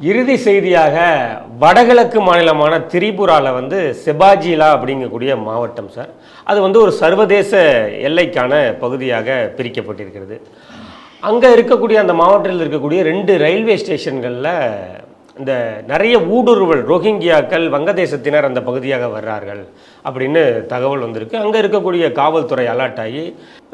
இறுதி செய்தியாக வடகிழக்கு மாநிலமான திரிபுராவில் வந்து செபாஜிலா அப்படிங்கக்கூடிய மாவட்டம் சார். அது வந்து ஒரு சர்வதேச எல்லைக்கான பகுதியாக பிரிக்கப்பட்டிருக்கிறது. அங்கே இருக்கக்கூடிய அந்த மாவட்டத்தில் இருக்கக்கூடிய ரெண்டு ரயில்வே ஸ்டேஷன்களில் இந்த நிறைய ஊடுருவல் ரோஹிங்கியாக்கள் வங்கதேசத்தினர் அந்த பகுதியாக வர்றார்கள் அப்படின்னு தகவல் வந்திருக்கு. அங்கே இருக்கக்கூடிய காவல்துறை அலர்ட் ஆகி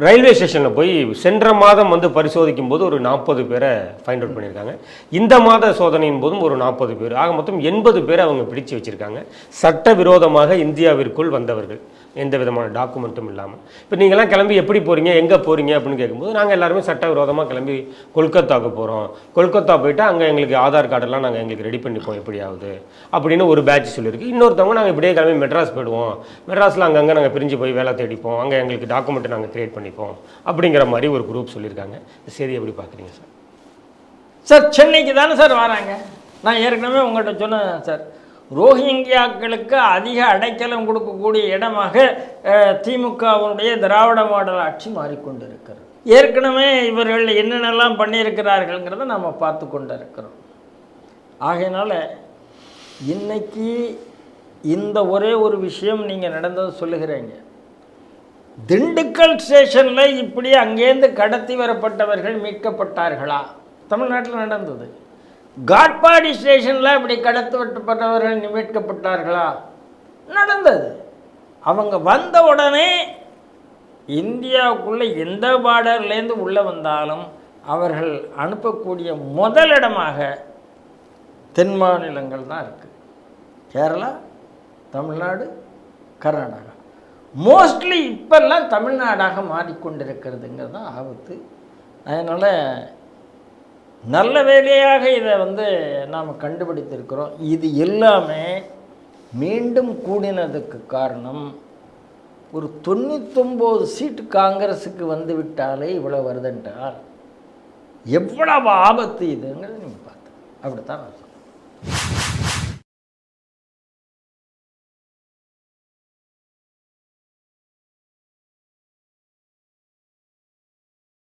ரயில்வே ஸ்டேஷனில் போய் சென்ற மாதம் வந்து பரிசோதிக்கும் போது ஒரு நாற்பது பேரை ஃபைண்ட் அவுட் பண்ணியிருக்காங்க. இந்த மாத சோதனையின் போதும் ஒரு நாற்பது பேர். ஆக மொத்தம் எண்பது பேரை அவங்க பிடிச்சு வச்சுருக்காங்க. சட்டவிரோதமாக இந்தியாவிற்குள் வந்தவர்கள். எந்த விதமான டாக்குமெண்ட்டும் இல்லாமல் இப்போ நீங்களாம் கிளம்பி எப்படி போகிறீங்க எங்கே போகிறீங்க அப்படின்னு கேட்கும்போது நாங்கள் எல்லாருமே சட்டவிரோதமாக கிளம்பி கொல்கத்தாவுக்கு போகிறோம் கொல்கத்தா போயிட்டு அங்கே எங்களுக்கு ஆதார் கார்டெல்லாம் நாங்கள் எங்களுக்கு ரெடி பண்ணிப்போம். எப்படியாவது. அப்படின்னு ஒரு பேட்ச் சொல்லியிருக்கு. இன்னொருத்தவங்க நாங்கள் இப்படியே கிளம்பி மெட்ராஸ் போயிடுவோம். மெட்ராஸில் அங்கங்கே நாங்கள் பிரிஞ்சு போய் வேலை தேடிப்போம். அங்கே எங்களுக்கு டாக்குமெண்ட் நாங்கள் கிரியேட் பண்ணிப்போம் அப்படிங்கிற மாதிரி ஒரு குரூப் சொல்லியிருக்காங்க. சரி எப்படி பார்க்குறீங்க சார்? சார் சென்னைக்கு தானே சார் வராங்க. நான் ஏற்கனவே உங்கள்கிட்ட சொன்னேன் சார். ரோஹிங்கியாக்களுக்கு அதிக அடைக்கலம் கொடுக்கக்கூடிய இடமாக திமுகவுடைய திமுகவினுடைய திராவிட மாடல் ஆட்சி மாறிக்கொண்டிருக்கிறது. ஏற்கனவே இவர்கள் என்னென்னலாம் பண்ணியிருக்கிறார்கள்ங்கிறத நம்ம பார்த்து கொண்டிருக்கிறோம். ஆகையினால் இன்னைக்கு இந்த ஒரே ஒரு விஷயம் நீங்கள் நடந்தது சொல்லுகிறீங்க. திண்டுக்கல் ஸ்டேஷனில் இப்படி அங்கேருந்து கடத்தி வரப்பட்டவர்கள் மீட்கப்பட்டார்களா? தமிழ்நாட்டில் நடந்தது. காட்பாடி ஸ்டேஷனில் இப்படி கடத்தப்பட்டவர்கள் மீட்கப்பட்டார்களா? நடந்தது. அவங்க வந்த உடனே இந்தியாவுக்குள்ளே எந்த பார்டர்லேருந்து உள்ளே வந்தாலும் அவர்கள் அனுப்பக்கூடிய முதலிடமாக தென் மாநிலங்கள் தான் இருக்குது கேரளா தமிழ்நாடு கர்நாடகா. மோஸ்ட்லி இப்பெல்லாம் தமிழ்நாடாக மாறிக்கொண்டிருக்கிறதுங்கிறது தான் ஆபத்து. அதனால் நல்ல வேலையாக இதை வந்து நாம் கண்டுபிடித்திருக்கிறோம். இது எல்லாமே மீண்டும் கூடினதுக்கு காரணம் ஒரு தொண்ணூத்தொம்பது சீட்டு காங்கிரஸுக்கு வந்து விட்டாலே இவ்வளோ வருதுன்றால் எவ்வளவு ஆபத்து இதுங்கிறத நீங்கள் பார்த்து அப்படித்தான் நான் சொல்றேன்.